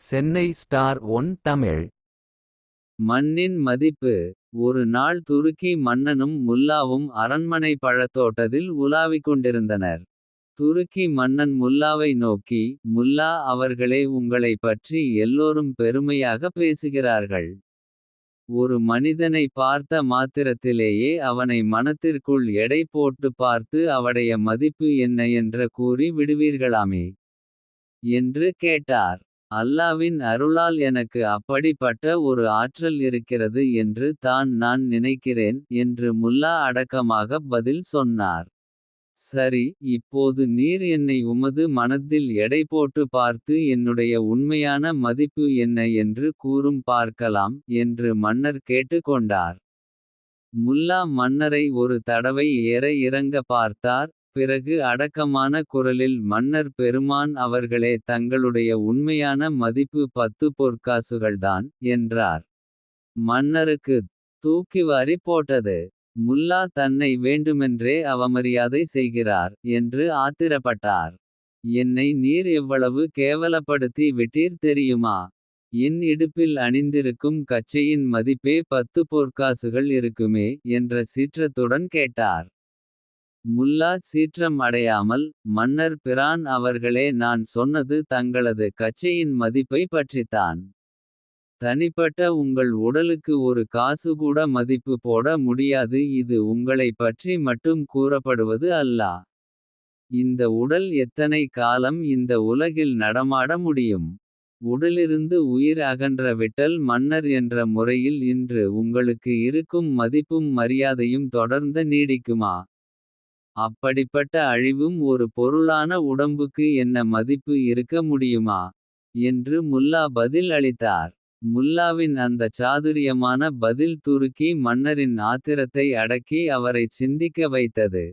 Chennai star one Tamil. மண்ணின் மதிப்பு ஒரு நாள் துருக்கி மன்னனும் முல்லாவும் அரண்மனை பழத்தோட்டத்தில் உலாவிக் கொண்டிருந்தனர். துருக்கி மன்னன் முல்லாவை நோக்கி முல்லா அவர்களே உங்களைப் பற்றி எல்லோரும் பெருமையாக பேசுகிறார்கள். ஒரு மனிதனை பார்த்த மாத்திரத்திலேயே அவனை மனத்திற்குள் எடை போட்டு பார்த்து அவடைய மதிப்பு என்ன என்ற கூறி விடுவீர்களாமே. என்று கேட்டார் அல்லாவின் அருளால் எனக்கு அப்படிப்பட்ட ஒரு ஆற்றல் இருக்கிறது என்று தான் நான் நினைக்கிறேன். என்று முல்லா அடக்கமாக பதில் சொன்னார். சரி இப்போது நீர் என்னை உமது மனத்தில் எடை போட்டு பார்த்து என்னுடைய உண்மையான மதிப்பு என்ன என்று கூறும் பார்க்கலாம். என்று மன்னர் கேட்டு கொண்டார். முல்லா மன்னரை ஒரு தடவை ஏற இறங்க பார்த்தார். பிறகு அடக்கமான குரலில் மன்னர் பெருமான் அவர்களே தங்களுடைய உண்மையான மதிப்பு பத்து பொற்காசுகள்தான். என்றார் மன்னருக்குத் தூக்கிவாரி போட்டது. முல்லா தன்னை வேண்டுமென்றே அவமரியாதை செய்கிறார். என்று ஆத்திரப்பட்டார். என்னை நீர் எவ்வளவு கேவலப்படுத்தி விட்டீர் தெரியுமா. என் இடுப்பில் அணிந்திருக்கும் கச்சையின் மதிப்பே பத்து பொற்காசுகள் இருக்குமே. என்ற சீற்றத்துடன் கேட்டார். முல்லா சீற்றம் அடையாமல் மன்னர் பிரான் அவர்களே நான் சொன்னது தங்களது கச்சையின் மதிப்பை பற்றித்தான். தனிப்பட்ட உங்கள் உடலுக்கு ஒரு காசு கூட மதிப்பு போட முடியாது இது உங்களைப் பற்றி மட்டும் கூறப்படுவது அல்லா. இந்த உடல் எத்தனை காலம் இந்த உலகில் நடமாட முடியும். உடலிருந்து உயிர் அகன்ற விட்டல் மன்னர் என்ற முறையில் இன்று உங்களுக்கு இருக்கும் மதிப்பும் மரியாதையும் தொடர்ந்த நீடிக்குமா. அப்படிப்பட்ட அழிவும் ஒரு பொருளான உடம்புக்கு என்ன மதிப்பு இருக்க முடியுமா. என்று முல்லா பதில் அளித்தார். முல்லாவின் அந்த சாதுரியமான பதில் துருக்கி மன்னரின் ஆத்திரத்தை அடக்கி அவரைச் சிந்திக்க வைத்தது.